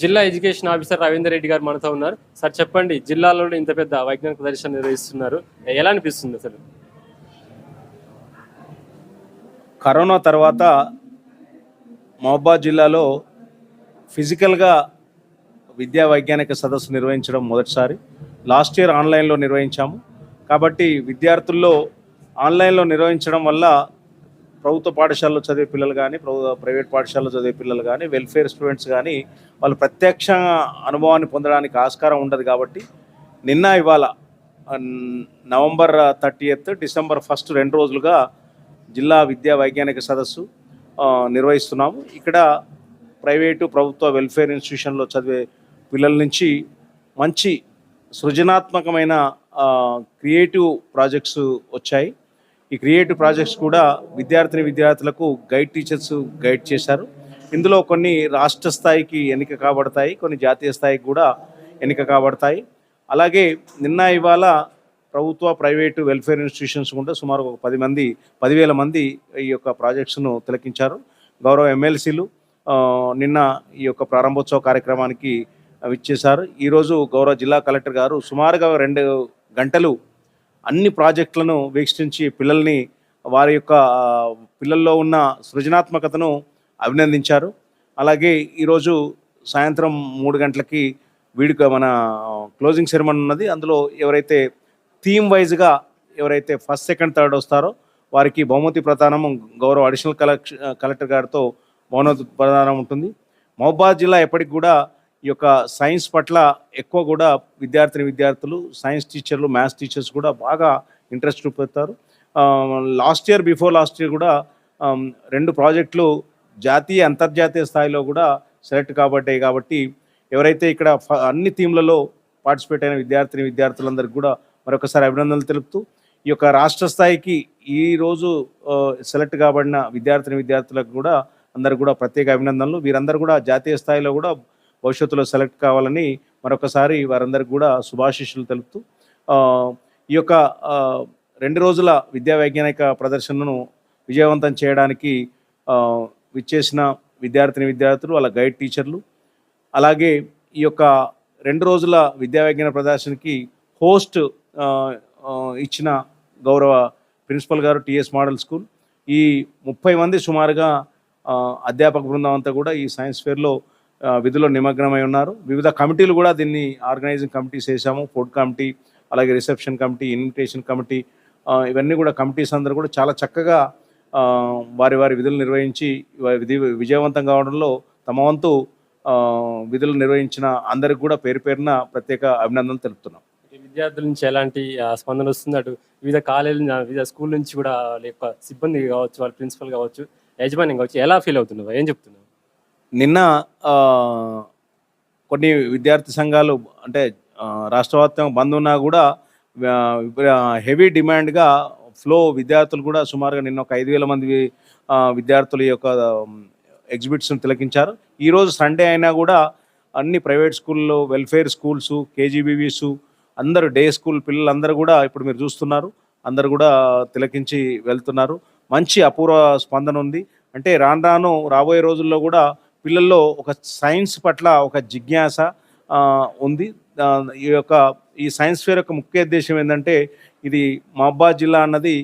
జిల్లా education officer Ravinder Reddy గారు మనతో ఉన్నారు. సార్ చెప్పండి జిల్లాలో ఇంత పెద్ద వైజ్ఞానిక ప్రదర్శన నిర్వహిస్తున్నారు. ఎలా అనిపిస్తుంది అసలు? కరోనా తర్వాత మహబాద్ జిల్లాలో ఫిజికల్గా విద్యా వైజ్ఞానిక సదస్సు నిర్వహించడం మొదటిసారి. లాస్ట్ ఇయర్ ఆన్లైన్లో నిర్వహించాము. కాబట్టి విద్యార్థుల్లో ఆన్లైన్లో నిర్వహించడం వల్ల ప్రభుత్వ పాఠశాలలో చదివే పిల్లలు కానీ ప్రభు ప్రైవేట్ పాఠశాలలో చదివే పిల్లలు కానీ వెల్ఫేర్ స్టూడెంట్స్ కానీ వాళ్ళు ప్రత్యక్ష అనుభవాన్ని పొందడానికి ఆస్కారం ఉండదు కాబట్టి నిన్న ఇవాళ నవంబర్ థర్టీ డిసెంబర్ ఫస్ట్ రెండు రోజులుగా జిల్లా విద్యా వైజ్ఞానిక సదస్సు నిర్వహిస్తున్నాము. ఇక్కడ ప్రైవేటు ప్రభుత్వ వెల్ఫేర్ ఇన్స్టిట్యూషన్లో చదివే పిల్లల నుంచి మంచి సృజనాత్మకమైన క్రియేటివ్ ప్రాజెక్ట్స్ వచ్చాయి. ఈ క్రియేటివ్ ప్రాజెక్ట్స్ కూడా విద్యార్థిని విద్యార్థులకు గైడ్ టీచర్స్ గైడ్ చేశారు. ఇందులో కొన్ని రాష్ట్ర స్థాయికి ఎన్నిక కాబడతాయి కొన్ని జాతీయ స్థాయికి కూడా ఎన్నిక కాబడతాయి. అలాగే నిన్న ఇవాళ ప్రభుత్వ ప్రైవేటు వెల్ఫేర్ ఇన్స్టిట్యూషన్స్ కూడా సుమారు ఒక పది మంది పదివేల మంది ఈ యొక్క ప్రాజెక్ట్స్ను తిలకించారు. గౌరవ ఎమ్మెల్సీలు నిన్న ఈ యొక్క ప్రారంభోత్సవ కార్యక్రమానికి విచ్చేశారు. ఈరోజు గౌరవ జిల్లా కలెక్టర్ గారు సుమారుగా రెండు గంటలు అన్ని ప్రాజెక్టులను వీక్షించి పిల్లల్ని వారి యొక్క పిల్లల్లో ఉన్న సృజనాత్మకతను అభినందించారు. అలాగే ఈరోజు సాయంత్రం మూడు గంటలకి వీడిక మన క్లోజింగ్ సెరమనీ ఉన్నది. అందులో ఎవరైతే థీమ్ వైజ్గా ఎవరైతే ఫస్ట్ సెకండ్ థర్డ్ వస్తారో వారికి బహుమతి ప్రదానం గౌరవ అడిషనల్ కలెక్ట్ కలెక్టర్ గారితో బహుమతి ప్రదానం ఉంటుంది. మహబాద్ జిల్లా ఎప్పటికి కూడా ఈ యొక్క సైన్స్ పట్ల ఎక్కువ కూడా విద్యార్థిని విద్యార్థులు సైన్స్ టీచర్లు మ్యాథ్స్ టీచర్స్ కూడా బాగా ఇంట్రెస్ట్ చూపుతారు last year before last year కూడా రెండు ప్రాజెక్టులు జాతీయ అంతర్జాతీయ స్థాయిలో కూడా సెలెక్ట్ కాబట్టాయి కాబట్టి ఎవరైతే ఇక్కడ ఫ- అన్ని థీమ్లలో పార్టిసిపేట్ అయిన విద్యార్థిని విద్యార్థులందరికీ కూడా మరొకసారి అభినందనలు తెలుపుతూ ఈ యొక్క రాష్ట్ర స్థాయికి ఈ రోజు సెలెక్ట్ కాబడిన విద్యార్థిని విద్యార్థులకు కూడా అందరికి కూడా ప్రత్యేక అభినందనలు. వీరందరూ కూడా జాతీయ స్థాయిలో కూడా భవిష్యత్తులో సెలెక్ట్ కావాలని మరొకసారి వారందరికి కూడా శుభాశీస్సులు తెలుపుతూ ఈ యొక్క రెండు రోజుల విద్యా వైజ్ఞానిక ప్రదర్శనను విజయవంతం చేయడానికి విచ్చేసిన విద్యార్థిని విద్యార్థులు వాళ్ళ గైడ్ టీచర్లు అలాగే ఈ యొక్క రెండు రోజుల విద్యా వైజ్ఞాన ప్రదర్శనకి హోస్ట్ ఇచ్చిన గౌరవ ప్రిన్సిపల్ గారు టిఎస్ మోడల్ స్కూల్. ఈ ముప్పై మంది సుమారుగా అధ్యాపక బృందం అంతా కూడా ఈ సైన్స్ ఫేర్లో విధుల్లో నిమగ్నమై ఉన్నారు. వివిధ కమిటీలు కూడా దీన్ని ఆర్గనైజింగ్ కమిటీస్ వేసాము ఫుడ్ కమిటీ అలాగే రిసెప్షన్ కమిటీ ఇన్విటేషన్ కమిటీ ఇవన్నీ కూడా కమిటీస్ అందరూ కూడా చాలా చక్కగా వారి వారి విధులు నిర్వహించి విధి విజయవంతం కావడంలో తమ వంతు విధులు నిర్వహించిన అందరికి కూడా పేరు పేరున ప్రత్యేక అభినందనలు తెలుపుతున్నాం. ఈ విద్యార్థుల నుంచి ఎలాంటి స్పందన వస్తుంది? అటు వివిధ కాలేజీ వివిధ స్కూల్ నుంచి కూడా వాళ్ళ సిబ్బంది కావచ్చు వాళ్ళ ప్రిన్సిపల్ కావచ్చు యజమాని కావచ్చు ఎలా ఫీల్ అవుతున్నావు? ఏం చెప్తున్నావు? నిన్న కొన్ని విద్యార్థి సంఘాలు అంటే రాష్ట్రవ్యాప్తంగా బంద్ ఉన్నా కూడా హెవీ డిమాండ్గా ఫ్లో విద్యార్థులు కూడా సుమారుగా నిన్న ఒక ఐదు వేల మంది విద్యార్థుల యొక్క ఎగ్జిబిట్స్ను తిలకించారు. ఈరోజు సండే అయినా కూడా అన్ని ప్రైవేట్ స్కూల్లో వెల్ఫేర్ స్కూల్స్ కేజీబీవీస్ అందరూ డే స్కూల్ పిల్లలందరూ కూడా ఇప్పుడు మీరు చూస్తున్నారు. అందరు కూడా తిలకించి వెళ్తున్నారు. మంచి అపూర్వ స్పందన ఉంది. అంటే రాను రాను రాబోయే రోజుల్లో కూడా పిల్లల్లో ఒక సైన్స్ పట్ల ఒక జిజ్ఞాస ఉంది. ఈ యొక్క ఈ సైన్స్ ఫేర్ యొక్క ముఖ్య ఉద్దేశం ఏంటంటే ఇది మహబాద్ జిల్లా అన్నది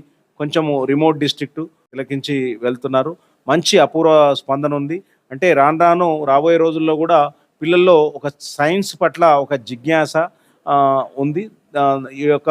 కొంచెము రిమోట్ డిస్ట్రిక్ట్ తిలకించి వెళ్తున్నారు. మంచి అపూర్వ స్పందన ఉంది. అంటే రాను రాను రాబోయే రోజుల్లో కూడా పిల్లల్లో ఒక సైన్స్ పట్ల ఒక జిజ్ఞాస ఉంది. ఈ యొక్క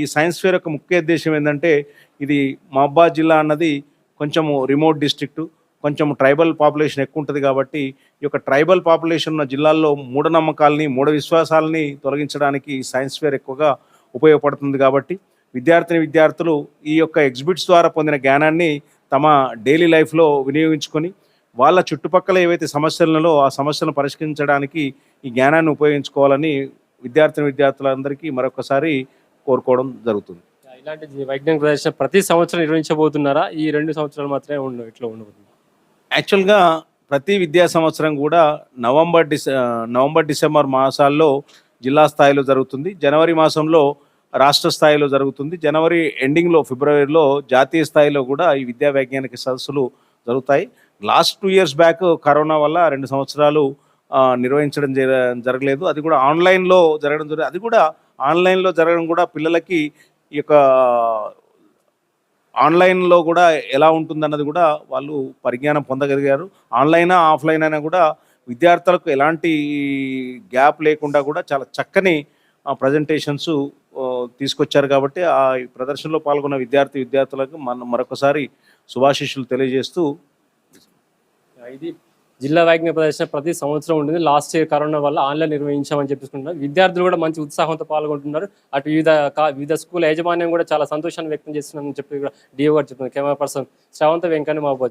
ఈ సైన్స్ ఫేర్ యొక్క ముఖ్య ఉద్దేశం ఏంటంటే ఇది మహబాద్ జిల్లా అన్నది కొంచెము రిమోట్ డిస్ట్రిక్ట్. కొంచెం ట్రైబల్ పాపులేషన్ ఎక్కువ ఉంటుంది కాబట్టి ఈ యొక్క ట్రైబల్ పాపులేషన్ ఉన్న జిల్లాల్లో మూఢనమ్మకాలని మూఢ విశ్వాసాలని తొలగించడానికి సైన్స్ ఫేర్ ఎక్కువగా ఉపయోగపడుతుంది కాబట్టి విద్యార్థిని విద్యార్థులు ఈ యొక్క ఎగ్జిబిట్స్ ద్వారా పొందిన జ్ఞానాన్ని తమ డైలీ లైఫ్లో వినియోగించుకొని వాళ్ళ చుట్టుపక్కల ఏవైతే సమస్యలలో ఆ సమస్యలను పరిష్కరించడానికి ఈ జ్ఞానాన్ని ఉపయోగించుకోవాలని విద్యార్థిని విద్యార్థులందరికీ మరొకసారి కోరుకోవడం జరుగుతుంది. ఇలాంటి వైజ్ఞానిక ప్రదర్శన ప్రతి సంవత్సరం నిర్వహించబోతున్నారా? ఈ రెండు సంవత్సరాలు మాత్రమే ఉండు ఇట్లా ఉండబోతుంది. యాక్చువల్గా ప్రతి విద్యా సంవత్సరం కూడా నవంబర్ డిసె నవంబర్ డిసెంబర్ మాసాల్లో జిల్లా స్థాయిలో జరుగుతుంది. జనవరి మాసంలో రాష్ట్ర స్థాయిలో జరుగుతుంది. జనవరి ఎండింగ్లో ఫిబ్రవరిలో జాతీయ స్థాయిలో కూడా ఈ విద్యా వైజ్ఞానిక సదస్సులు జరుగుతాయి. Last two years back corona వల్ల రెండు సంవత్సరాలు నిర్వహించడం జర- జరగలేదు. అది కూడా ఆన్లైన్లో జరగడం జరిగింది అది కూడా ఆన్లైన్లో జరగడం కూడా పిల్లలకి ఈ యొక్క ఆన్లైన్లో కూడా ఎలా ఉంటుందన్నది కూడా వాళ్ళు పరిజ్ఞానం పొందగలిగారు. ఆన్లైన్ ఆఫ్లైన్ అయినా కూడా విద్యార్థులకు ఎలాంటి గ్యాప్ లేకుండా కూడా చాలా చక్కని ప్రజెంటేషన్స్ తీసుకొచ్చారు కాబట్టి ఆ ప్రదర్శనలో పాల్గొన్న విద్యార్థి విద్యార్థులకు మనం మరొకసారి శుభాశీస్సులు తెలియజేస్తూ ఇది జిల్లా వైజ్ఞ ప్రదర్శన ప్రతి సంవత్సరం ఉంటుంది. లాస్ట్ ఇయర్ కరోనా వల్ల ఆన్లైన్ నిర్వహించామని చెప్పేసుకుంటున్నారు. విద్యార్థులు కూడా మంచి ఉత్సాహంతో పాల్గొంటున్నారు. అటు వివిధ వివిధ స్కూల్ యాజమాన్యం కూడా చాలా సంతోషాన్ని వ్యక్తం చేస్తున్నారని చెప్పి కూడా డిఓ గారు చెప్తున్నారు. Camera person Sravantha Venkanna Mahabub